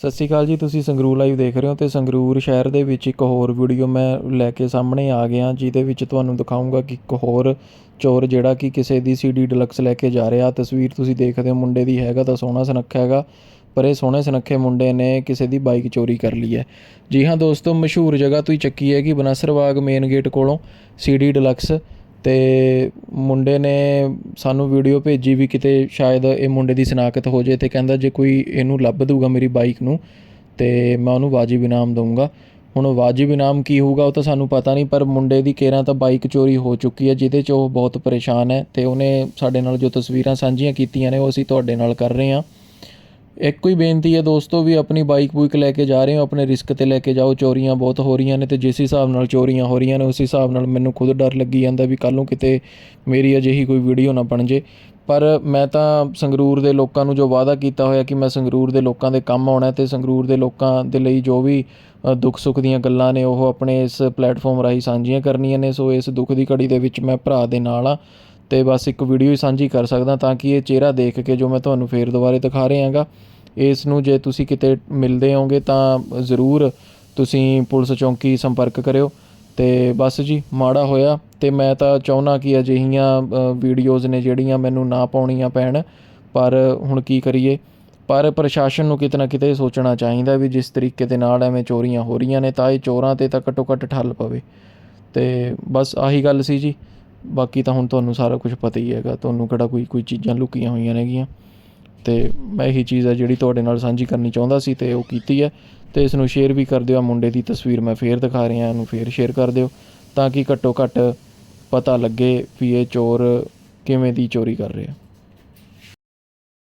ਸਤਿ ਸ਼੍ਰੀ ਅਕਾਲ ਜੀ, ਤੁਸੀਂ ਸੰਗਰੂਰ ਲਾਈਵ ਦੇਖ ਰਹੇ ਹੋ ਤੇ ਸੰਗਰੂਰ ਸ਼ਹਿਰ ਦੇ ਵਿੱਚ ਇੱਕ ਹੋਰ ਵੀਡੀਓ ਮੈਂ ਲੈ ਕੇ ਸਾਹਮਣੇ ਆ ਗਿਆ, ਜਿਹਦੇ ਵਿੱਚ ਤੁਹਾਨੂੰ ਦਿਖਾਉਂਗਾ ਕਿ ਇੱਕ ਹੋਰ ਚੋਰ ਜਿਹੜਾ ਕਿ ਕਿਸੇ ਦੀ ਸੀਡੀ ਡਿਲਕਸ ਲੈ ਕੇ ਜਾ ਰਿਹਾ। ਤਸਵੀਰ ਤੁਸੀਂ ਦੇਖਦੇ ਹੋ, ਮੁੰਡੇ ਦੀ ਹੈਗਾ ਤਾਂ ਸੋਹਣਾ ਸੁਨੱਖਾ ਹੈਗਾ, ਪਰ ਇਹ ਸੋਹਣੇ ਸੁਨੱਖੇ ਮੁੰਡੇ ਨੇ ਕਿਸੇ ਦੀ ਬਾਈਕ ਚੋਰੀ ਕਰ ਲਈ ਹੈ। ਜੀ ਹਾਂ ਦੋਸਤੋ, ਮਸ਼ਹੂਰ ਜਗ੍ਹਾ ਤੋਂ ਹੀ ਚੱਕੀ ਹੈਗੀ ਬਨਸਰਬਾਗ ਮੇਨ ਗੇਟ ਕੋਲੋਂ ਸੀਡੀ ਡਿਲਕਸ ਅਤੇ ਮੁੰਡੇ ਨੇ ਸਾਨੂੰ ਵੀਡੀਓ ਭੇਜੀ ਵੀ ਕਿਤੇ ਸ਼ਾਇਦ ਇਹ ਮੁੰਡੇ ਦੀ ਸ਼ਨਾਖਤ ਹੋ ਜੇ ਤੇ ਕਹਿੰਦਾ ਜੇ ਕੋਈ ਇਹਨੂੰ ਲੱਭ ਦੂਗਾ ਮੇਰੀ ਬਾਈਕ ਨੂੰ, ਤੇ ਮੈਂ ਉਹਨੂੰ ਵਾਜਿਬ ਇਨਾਮ ਦਊਂਗਾ। ਹੁਣ ਵਾਜਿਬ ਇਨਾਮ ਕੀ ਹੋਊਗਾ ਉਹ ਤਾਂ ਸਾਨੂੰ ਪਤਾ ਨਹੀਂ, ਪਰ ਮੁੰਡੇ ਦੀ ਕੇਰਾਂ ਤਾਂ ਬਾਈਕ ਚੋਰੀ ਹੋ ਚੁੱਕੀ ਹੈ, ਜਿਹਦੇ 'ਚ ਉਹ ਬਹੁਤ ਪਰੇਸ਼ਾਨ ਹੈ ਤੇ ਉਹਨੇ ਸਾਡੇ ਨਾਲ ਜੋ ਤਸਵੀਰਾਂ ਸਾਂਝੀਆਂ ਕੀਤੀਆਂ ਨੇ ਉਹ ਅਸੀਂ ਤੁਹਾਡੇ ਨਾਲ ਕਰ ਰਹੇ ਹਾਂ। ਇੱਕੋ ਹੀ ਬੇਨਤੀ ਹੈ ਦੋਸਤੋ ਵੀ ਆਪਣੀ ਬਾਈਕ ਬੁਈਕ ਲੈ ਕੇ ਜਾ ਰਹੇ ਹੋ, ਆਪਣੇ ਰਿਸਕ ਤੇ ਲੈ ਕੇ ਜਾਓ, ਚੋਰੀਆਂ ਬਹੁਤ ਹੋ ਰਹੀਆਂ ਨੇ ਤੇ ਜਿਸ ਹਿਸਾਬ ਨਾਲ ਚੋਰੀਆਂ ਹੋ ਰਹੀਆਂ ਨੇ, ਉਸ ਹਿਸਾਬ ਨਾਲ ਮੈਨੂੰ ਖੁਦ ਡਰ ਲੱਗੀ ਜਾਂਦਾ ਵੀ ਕੱਲ ਨੂੰ ਕਿਤੇ ਮੇਰੀ ਅਜਿਹੀ ਕੋਈ ਵੀਡੀਓ ਨਾ ਬਣ ਜੇ। ਪਰ ਮੈਂ ਤਾਂ ਸੰਗਰੂਰ ਦੇ ਲੋਕਾਂ ਨੂੰ ਜੋ ਵਾਅਦਾ ਕੀਤਾ ਹੋਇਆ ਕਿ ਮੈਂ ਸੰਗਰੂਰ ਦੇ ਲੋਕਾਂ ਦੇ ਕੰਮ ਆਉਣਾ ਤੇ ਸੰਗਰੂਰ ਦੇ ਲੋਕਾਂ ਦੇ ਲਈ ਜੋ ਵੀ ਦੁੱਖ ਸੁੱਖ ਦੀਆਂ ਗੱਲਾਂ ਨੇ, ਉਹ ਆਪਣੇ ਇਸ ਪਲੇਟਫਾਰਮ ਰਾਹੀਂ ਸਾਂਝੀਆਂ ਕਰਨੀਆਂ ਨੇ, ਸੋ ਇਸ ਦੁੱਖ ਦੀ ਘੜੀ ਦੇ ਵਿੱਚ ਮੈਂ ਭਰਾ ਦੇ ਨਾਲ ਆ ਤੇ ਬਸ ਇੱਕ ਵੀਡੀਓ ਹੀ ਸਾਂਝੀ ਕਰ ਸਕਦਾ ਤਾਂ ਕਿ ਇਹ ਚਿਹਰਾ ਦੇਖ ਕੇ ਜੋ ਮੈਂ ਤੁਹਾਨੂੰ ਫੇਰ ਦੁਬਾਰੇ ਦਿਖਾ ਰਿਹਾ ਹਾਂਗਾ। ਇਸ ਨੂੰ ਜੇ ਤੁਸੀਂ ਕਿਤੇ ਮਿਲਦੇ ਹੋਗੇ ਤਾਂ ਜ਼ਰੂਰ ਤੁਸੀਂ ਪੁਲਿਸ ਚੌਂਕੀ ਸੰਪਰਕ ਕਰਿਓ। ਤੇ ਬਸ ਜੀ, ਮਾੜਾ ਹੋਇਆ ਤੇ ਮੈਂ ਤਾਂ ਚਾਹੁੰਦਾ ਕਿ ਅਜਿਹੀਆਂ ਵੀਡੀਓਜ਼ ਨੇ ਜਿਹੜੀਆਂ ਮੈਨੂੰ ਨਾ ਪਾਉਣੀਆਂ ਪੈਣ, ਪਰ ਹੁਣ ਕੀ ਕਰੀਏ? ਪਰ ਪ੍ਰਸ਼ਾਸਨ ਨੂੰ ਕਿਤੇ ਨਾ ਕਿਤੇ ਸੋਚਣਾ ਚਾਹੀਦਾ ਵੀ ਜਿਸ ਤਰੀਕੇ ਦੇ ਨਾਲ ਐਵੇਂ ਚੋਰੀਆਂ ਹੋ ਰਹੀਆਂ ਨੇ ਤਾਂ ਇਹ ਚੋਰਾਂ ਤੇ ਤਾਂ ਘੱਟੋ ਘੱਟ ਠੱਲ ਪਵੇ। ਤੇ ਬਸ ਆਹੀ ਗੱਲ ਸੀ ਜੀ। ਬਾਕੀ ਤਾਂ ਹੁਣ ਤੁਹਾਨੂੰ ਸਾਰਾ ਕੁਝ ਪਤਾ ਹੀ ਹੈਗਾ, ਤੁਹਾਨੂੰ ਕਿਹੜਾ ਕੋਈ ਕੋਈ ਚੀਜ਼ਾਂ ਲੁਕੀਆਂ ਹੋਈਆਂ ਨੇਗੀਆਂ। ਤੇ ਮੈਂ ਇਹੀ ਚੀਜ਼ ਹੈ ਜਿਹੜੀ ਤੁਹਾਡੇ ਨਾਲ ਸਾਂਝੀ ਕਰਨੀ ਚਾਹੁੰਦਾ ਸੀ ਤੇ ਉਹ ਕੀਤੀ ਹੈ। ਤੇ ਇਸ ਨੂੰ ਸ਼ੇਅਰ ਵੀ ਕਰ ਦਿਓ ਆਹ ਮੁੰਡੇ ਦੀ ਤਸਵੀਰ ਮੈਂ ਫੇਰ ਦਿਖਾ ਰਿਹਾ, ਇਹਨੂੰ ਫੇਰ ਸ਼ੇਅਰ ਕਰ ਦਿਓ ਤਾਂ ਕਿ ਘੱਟੋ ਘੱਟ ਪਤਾ ਲੱਗੇ ਵੀ ਇਹ ਚੋਰ ਕਿਵੇਂ ਦੀ ਚੋਰੀ ਕਰ ਰਿਹਾ।